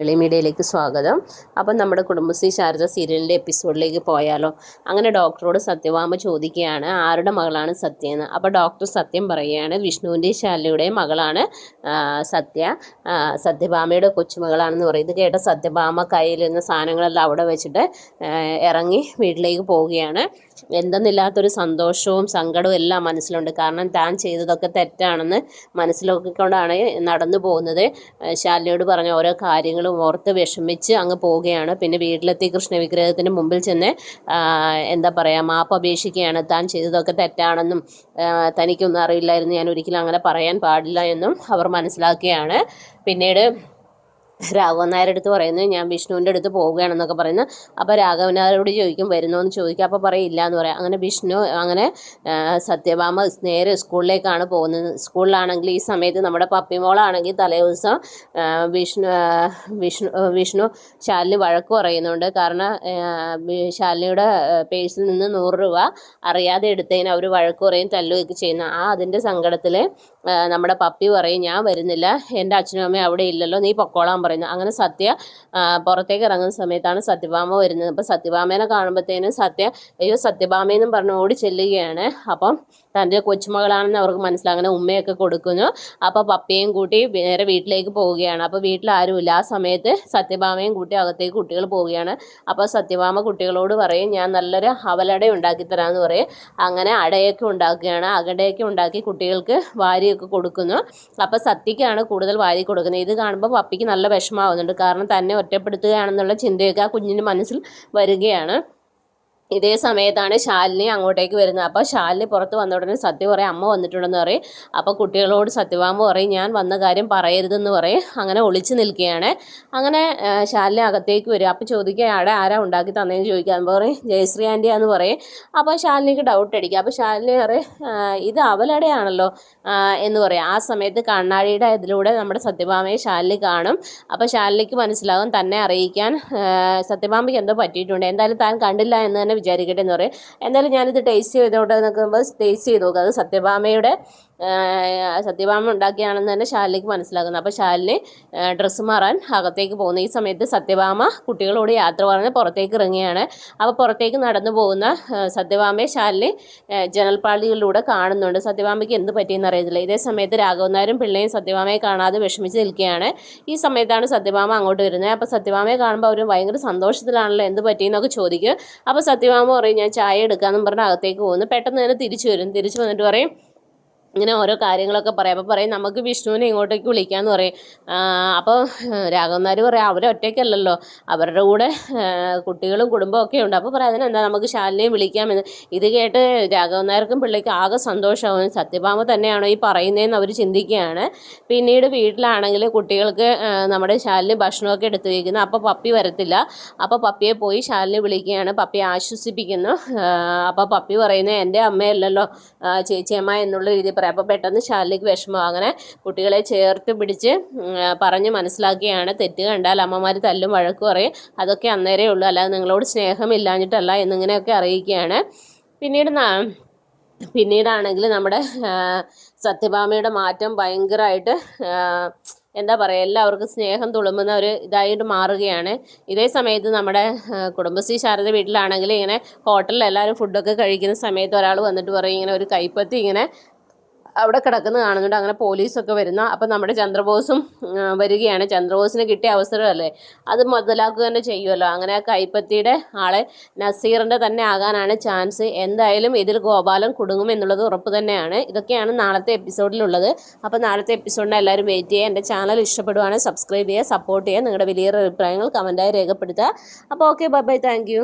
മീഡിയയിലേക്ക് സ്വാഗതം. അപ്പം നമ്മുടെ കുടുംബശ്രീ ശാരദ സീരിയലിന്റെ എപ്പിസോഡിലേക്ക് പോയാലോ? അങ്ങനെ ഡോക്ടറോട് സത്യവാമ ചോദിക്കുകയാണ് ആരുടെ മകളാണ് സത്യ എന്ന്. അപ്പോൾ ഡോക്ടർ സത്യം പറയുകയാണ് വിഷ്ണുവിന്റെയും ശാലയുടെ മകളാണ് സത്യ. സത്യഭാമയുടെ കൊച്ചുമകളാണെന്ന് പറയും. ഇത് കേട്ട സത്യഭാമ കയ്യിലിരുന്ന സാധനങ്ങളെല്ലാം അവിടെ വെച്ചിട്ട് ഇറങ്ങി വീട്ടിലേക്ക് പോവുകയാണ്. എന്തെന്നില്ലാത്തൊരു സന്തോഷവും സങ്കടവും എല്ലാം മനസ്സിലുണ്ട്. കാരണം താൻ ചെയ്തതൊക്കെ തെറ്റാണെന്ന് മനസ്സിലാക്കിക്കൊണ്ടാണ് നടന്നു പോകുന്നത്. ശാലിനിയോട് പറഞ്ഞ ഓരോ കാര്യങ്ങളും ഓർത്ത് വിഷമിച്ച് അങ്ങ് പോവുകയാണ്. പിന്നെ വീട്ടിലെത്തി കൃഷ്ണ വിഗ്രഹത്തിന് മുമ്പിൽ ചെന്ന് എന്താ പറയുക മാപ്പ് അപേക്ഷിക്കുകയാണ്. താൻ ചെയ്തതൊക്കെ തെറ്റാണെന്നും തനിക്കൊന്നും അറിയില്ലായിരുന്നു. ഞാൻ ഒരിക്കലും അങ്ങനെ പറയാൻ പാടില്ല എന്നും അവർ മനസ്സിലാക്കുകയാണ്. പിന്നീട് രാഘവൻ നായരുടെ അടുത്ത് പറയുന്നത് ഞാൻ വിഷ്ണുവിന്റെ അടുത്ത് പോവുകയാണെന്നൊക്കെ പറയുന്നു. അപ്പോൾ രാഘവൻ നായരോട് ചോദിക്കും വരുന്നോ എന്ന് ചോദിക്കുക അപ്പോൾ പറയില്ല എന്ന് പറയാം. അങ്ങനെ വിഷ്ണു അങ്ങനെ സത്യഭാമ നേരെ സ്കൂളിലേക്കാണ് പോകുന്നത്. സ്കൂളിലാണെങ്കിൽ ഈ സമയത്ത് നമ്മുടെ പപ്പിമോളാണെങ്കിൽ തലേ ദിവസം വിഷ്ണു വിഷ്ണു വിഷ്ണു ശാലിനി വഴക്ക് പറയുന്നുണ്ട്. കാരണം ശാലിനിയുടെ പേഴ്സിൽ നിന്ന് നൂറ് രൂപ അറിയാതെ എടുത്തതിന് അവർ വഴക്ക് പറയും തല്ലുകയൊക്കെ ചെയ്യുന്നു. ആ അതിന്റെ സങ്കടത്തിൽ നമ്മുടെ പപ്പി പറയും ഞാൻ വരുന്നില്ല. എന്റെ അച്ഛനും അമ്മയും അവിടെ ഇല്ലല്ലോ. നീ പൊക്കോളാൻ പറയുന്നു. അങ്ങനെ സത്യ പുറത്തേക്ക് ഇറങ്ങുന്ന സമയത്താണ് സത്യഭാമ വരുന്നത്. അപ്പോൾ സത്യഭാമേനെ കാണുമ്പോഴത്തേനും സത്യ അയ്യോ സത്യഭാമയെന്നും പറഞ്ഞ് ഓടി ചെല്ലുകയാണ്. അപ്പം തന്റെ കൊച്ചുമകളാണെന്ന് അവർക്ക് മനസ്സിലാകും. അങ്ങനെ ഉമ്മയൊക്കെ കൊടുക്കുന്നു. അപ്പോൾ പപ്പയും കൂട്ടി നേരെ വീട്ടിലേക്ക് പോവുകയാണ്. അപ്പോൾ വീട്ടിൽ ആരുമില്ല. ആ സമയത്ത് സത്യഭാമയും കൂട്ടി അകത്തേക്ക് കുട്ടികൾ പോവുകയാണ്. അപ്പോൾ സത്യഭാമ കുട്ടികളോട് പറയും ഞാൻ നല്ലൊരു അവലട ഉണ്ടാക്കി തരാമെന്ന് പറയും. അങ്ങനെ അടയൊക്കെ ഉണ്ടാക്കുകയാണ്. അകടയൊക്കെ ഉണ്ടാക്കി കുട്ടികൾക്ക് വാരിയൊക്കെ കൊടുക്കുന്നു. അപ്പോൾ സത്യക്കാണ് കൂടുതൽ വാരി കൊടുക്കുന്നത്. ഇത് കാണുമ്പോൾ പപ്പിക്ക് നല്ല വിഷമാവുന്നുണ്ട്. കാരണം തന്നെ ഒറ്റപ്പെടുത്തുകയാണെന്നുള്ള ചിന്തയൊക്കെ ആ കുഞ്ഞിന്റെ മനസ്സിൽ വരികയാണ്. ഇതേ സമയത്താണ് ശാലിനി അങ്ങോട്ടേക്ക് വരുന്നത്. അപ്പോൾ ശാലിനി പുറത്ത് വന്ന ഉടനെ സത്യ പറയും അമ്മ വന്നിട്ടുണ്ടെന്ന് പറയും. അപ്പോൾ കുട്ടികളോട് സത്യഭാമ പറയും ഞാൻ വന്ന കാര്യം പറയരുതെന്ന് പറയും. അങ്ങനെ ഒളിച്ചു നിൽക്കുകയാണ്. അങ്ങനെ ശാലിനി അകത്തേക്ക് വരും. അപ്പോൾ ചോദിക്കുക ആടെ ആരാ ഉണ്ടാക്കി തന്നതെന്ന് ചോദിക്കാൻ പറയും ജയശ്രീ ആന്റിയാന്ന് പറയും. അപ്പോൾ ശാലിനിക്ക് ഡൗട്ട് അടിക്കുക അപ്പോൾ ശാലിനി പറയും ഇത് അവലടയാണല്ലോ എന്ന് പറയും. ആ സമയത്ത് കണ്ണാടിയുടെ ഇതിലൂടെ നമ്മുടെ സത്യഭാമയെ ശാലിനി കാണും. അപ്പോൾ ശാലിനിക്ക് മനസ്സിലാകും തന്നെ അറിയിക്കാൻ സത്യഭാമയ്ക്ക് എന്തോ പറ്റിയിട്ടുണ്ട്. എന്തായാലും താൻ കണ്ടില്ല എന്ന് തന്നെ വിചാരിക്കട്ടെ എന്ന് പറയും. എന്തായാലും ഞാനിത് ടേസ്റ്റ് ചെയ്തോട്ടെ നോക്കുമ്പോൾ ടേസ്റ്റ് ചെയ്ത് നോക്കുക അത് സത്യഭാമയുടെ സത്യഭാമ ഉണ്ടാക്കിയാണെന്ന് തന്നെ ശാലിനിക്ക് മനസ്സിലാക്കുന്നത് അപ്പോൾ ശാലിനി ഡ്രസ്സ് മാറാൻ അകത്തേക്ക് പോകുന്നു. ഈ സമയത്ത് സത്യഭാമ കുട്ടികളോട് യാത്ര പറഞ്ഞ് പുറത്തേക്ക് ഇറങ്ങിയാണ് അപ്പോൾ പുറത്തേക്ക് നടന്നു പോകുന്ന സത്യഭാമയെ ശാലിനി ജനൽപ്പാളികളിലൂടെ കാണുന്നുണ്ട്. സത്യഭാമയ്ക്ക് എന്ത് പറ്റിയെന്ന് അറിയത്തില്ല. ഇതേ സമയത്ത് രാഘവനാരും പിള്ളയും സത്യഭാമയെ കാണാതെ വിഷമിച്ച് നിൽക്കുകയാണ്. ഈ സമയത്താണ് സത്യഭാമ അങ്ങോട്ട് വരുന്നത്. അപ്പോൾ സത്യഭാമയെ കാണുമ്പോൾ അവർ ഭയങ്കര സന്തോഷത്തിലാണല്ലോ എന്ത് പറ്റിയെന്നൊക്കെ ചോദിക്കും. അപ്പോൾ സത്യഭാമ പറയും ഞാൻ ചായ എടുക്കാമെന്നും പറഞ്ഞ് അകത്തേക്ക് പോകുന്നു. പെട്ടെന്ന് തന്നെ തിരിച്ചു വരും. തിരിച്ചു വന്നിട്ട് പറയും ഇങ്ങനെ ഓരോ കാര്യങ്ങളൊക്കെ പറയും. അപ്പോൾ പറയും നമുക്ക് വിഷ്ണുവിനെ ഇങ്ങോട്ടേക്ക് വിളിക്കാമെന്ന് പറയും. അപ്പോൾ രാഘവന്മാർ പറയും അവർ ഒറ്റയ്ക്കല്ലല്ലോ. അവരുടെ കൂടെ കുട്ടികളും കുടുംബവും ഒക്കെ ഉണ്ട്. അപ്പോൾ പറയാം അതിനെന്താ? നമുക്ക് ശാലിനെയും വിളിക്കാമെന്ന്. ഇത് കേട്ട് രാഘവന്മാർക്കും പിള്ളേക്ക് ആകെ സന്തോഷമാവും. സത്യഭാമ തന്നെയാണോ ഈ പറയുന്നതെന്ന് അവർ ചിന്തിക്കുകയാണ്. പിന്നീട് വീട്ടിലാണെങ്കിൽ കുട്ടികൾക്ക് നമ്മുടെ ശാലിന് ഭക്ഷണമൊക്കെ എടുത്തു വയ്ക്കുന്നു അപ്പോൾ പപ്പി വരത്തില്ല. അപ്പോൾ പപ്പിയെ പോയി ശാലിനെ വിളിക്കുകയാണ്. പപ്പിയെ ആശ്വസിപ്പിക്കുന്നു. അപ്പോൾ പപ്പി പറയുന്നത് എന്റെ അമ്മയല്ലല്ലോ ചേച്ചിയമ്മ എന്നുള്ള രീതിയിൽ പറയാം. അപ്പോൾ പെട്ടെന്ന് ശാലിനിക്ക് വിഷമം. അങ്ങനെ കുട്ടികളെ ചേർത്ത് പിടിച്ച് പറഞ്ഞ് മനസ്സിലാക്കിയാണ്. തെറ്റ് കണ്ടാൽ അമ്മമാർ തല്ലും വഴക്കും പറയും. അതൊക്കെ അന്നേരേ ഉള്ളൂ. അല്ലാതെ നിങ്ങളോട് സ്നേഹമില്ലാഞ്ഞിട്ടല്ല എന്നിങ്ങനെയൊക്കെ അറിയിക്കുകയാണ്. പിന്നീട് പിന്നീടാണെങ്കിൽ നമ്മുടെ സത്യഭാമയുടെ മാറ്റം ഭയങ്കരമായിട്ട് എന്താ പറയുക എല്ലാവർക്കും സ്നേഹം തുളുമ്പുന്ന ഒരു ഇതായിട്ട് മാറുകയാണ്. ഇതേ സമയത്ത് നമ്മുടെ കുടുംബശ്രീ ശാരദ വീട്ടിലാണെങ്കിൽ ഇങ്ങനെ ഹോട്ടലിൽ എല്ലാവരും ഫുഡൊക്കെ കഴിക്കുന്ന സമയത്ത് ഒരാൾ വന്നിട്ട് പറയും ഇങ്ങനെ ഒരു കൈപ്പത്തി ഇങ്ങനെ അവിടെ കിടക്കുന്ന കാണുന്നുണ്ട്. അങ്ങനെ പോലീസൊക്കെ വരുന്ന അപ്പം നമ്മുടെ ചന്ദ്രബോസും വരികയാണ്. ചന്ദ്രബോസിന് കിട്ടിയ അവസരമല്ലേ? അത് മുതലാക്കുക തന്നെ ചെയ്യുമല്ലോ അങ്ങനെ കൈപ്പത്തിയുടെ ആളെ നസീറിന്റെ തന്നെ ആകാനാണ് ചാൻസ്. എന്തായാലും ഇതിൽ ഗോപാലൻ കുടുങ്ങും എന്നുള്ളത് ഉറപ്പ് തന്നെയാണ്. ഇതൊക്കെയാണ് നാളത്തെ എപ്പിസോഡിലുള്ളത്. അപ്പോൾ നാളത്തെ എപ്പിസോഡിനെ എല്ലാവരും വെയിറ്റ് ചെയ്യുക. എന്റെ ചാനൽ ഇഷ്ടപ്പെടുവാണെങ്കിൽ സബ്സ്ക്രൈബ് ചെയ്യുക സപ്പോർട്ട് ചെയ്യുക. നിങ്ങളുടെ വലിയ അഭിപ്രായങ്ങൾ കമന്റായി രേഖപ്പെടുത്തുക. അപ്പോൾ ഓക്കെ ബൈ ബൈ താങ്ക്